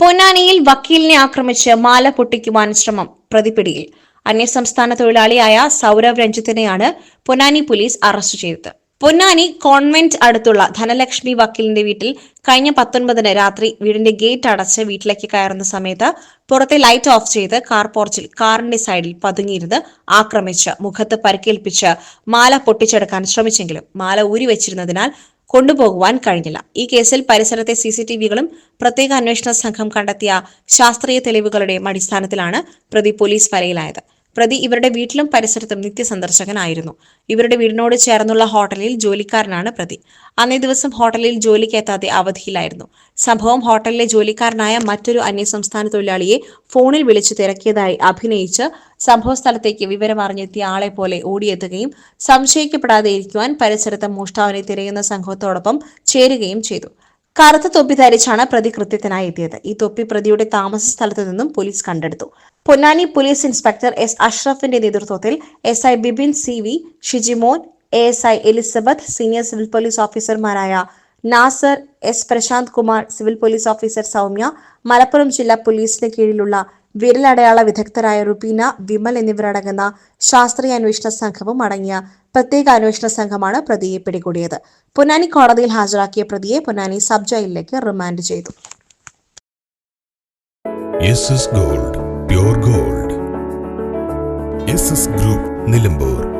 പൊന്നാനിയിൽ വക്കീലിനെ ആക്രമിച്ച് മാല പൊട്ടിക്കുവാൻ ശ്രമം പ്രതിപിടിയിൽ. അന്യസംസ്ഥാന തൊഴിലാളിയായ സൗരവ് രഞ്ജിത്തിനെയാണ് പൊന്നാനി പോലീസ് അറസ്റ്റ് ചെയ്തത്. പൊന്നാനി കോൺവെന്റ് അടുത്തുള്ള ധനലക്ഷ്മി വക്കീലിന്റെ വീട്ടിൽ കഴിഞ്ഞ പത്തൊൻപതിന് രാത്രി വീടിന്റെ ഗേറ്റ് അടച്ച് വീട്ടിലേക്ക് കയറുന്ന സമയത്ത് പുറത്തെ ലൈറ്റ് ഓഫ് ചെയ്ത് കാർ പോർച്ചിൽ കാറിന്റെ സൈഡിൽ പതുങ്ങിയിരുന്ന് ആക്രമിച്ച് മുഖത്ത് പരിക്കേൽപ്പിച്ച് മാല പൊട്ടിച്ചെടുക്കാൻ ശ്രമിച്ചെങ്കിലും മാല ഊരി വെച്ചിരുന്നതിനാൽ കൊണ്ടുപോകുവാൻ കഴിഞ്ഞില്ല. ഈ കേസിൽ പരിസരത്തെ സി സി ടി വികളും പ്രത്യേക അന്വേഷണ സംഘം കണ്ടെത്തിയ ശാസ്ത്രീയ തെളിവുകളുടെയും അടിസ്ഥാനത്തിലാണ് പ്രതി പോലീസ് വലയിലായത്. പ്രതി ഇവരുടെ വീട്ടിലും പരിസരത്തും നിത്യസന്ദർശകനായിരുന്നു. ഇവരുടെ വീടിനോട് ചേർന്നുള്ള ഹോട്ടലിൽ ജോലിക്കാരനാണ് പ്രതി. അന്നേ ദിവസം ഹോട്ടലിൽ ജോലിക്കെത്താതെ അവധിയിലായിരുന്നു. സംഭവം ഹോട്ടലിലെ ജോലിക്കാരനായ മറ്റൊരു അന്യസംസ്ഥാന തൊഴിലാളിയെ ഫോണിൽ വിളിച്ചു തിരക്കിയതായി അഭിനയിച്ച് സംഭവ സ്ഥലത്തേക്ക് വിവരമറിഞ്ഞെത്തിയ ആളെ പോലെ ഓടിയെത്തുകയും സംശയിക്കപ്പെടാതെ ഇരിക്കുവാൻ പരിസരത്ത് മോഷ്ടാവിനെ തിരയുന്ന സംഘത്തോടൊപ്പം ചേരുകയും ചെയ്തു. കറുത്ത തൊപ്പി ധരിച്ചാണ് പ്രതി കൃത്യത്തിനായി എത്തിയത്. ഈ തൊപ്പി പ്രതിയുടെ താമസ സ്ഥലത്തു നിന്നും പോലീസ് കണ്ടെടുത്തു. പൊന്നാനി പോലീസ് ഇൻസ്പെക്ടർ എസ് അഷ്റഫിന്റെ നേതൃത്വത്തിൽ S I Bibin C V Shijimon A S I Elizabeth senior civil police ഓഫീസർമാരായ Nasar S Prashanth Kumar civil police officer Soumya Malappuram ജില്ലാ പോലീസിന് കീഴിലുള്ള വിരലടയാള വിദഗ്ധരായ റുബീന വിമൽ എന്നിവരടങ്ങുന്ന ശാസ്ത്രീയ അന്വേഷണ സംഘവും അടങ്ങിയ പ്രത്യേക അന്വേഷണ സംഘമാണ് പ്രതിയെ പിടികൂടിയത്. പൊന്നാനി കോടതിയിൽ ഹാജരാക്കിയ പ്രതിയെ പൊന്നാനി സബ് ജയിലിലേക്ക് റിമാൻഡ് ചെയ്തു. Gold gold group Nilambur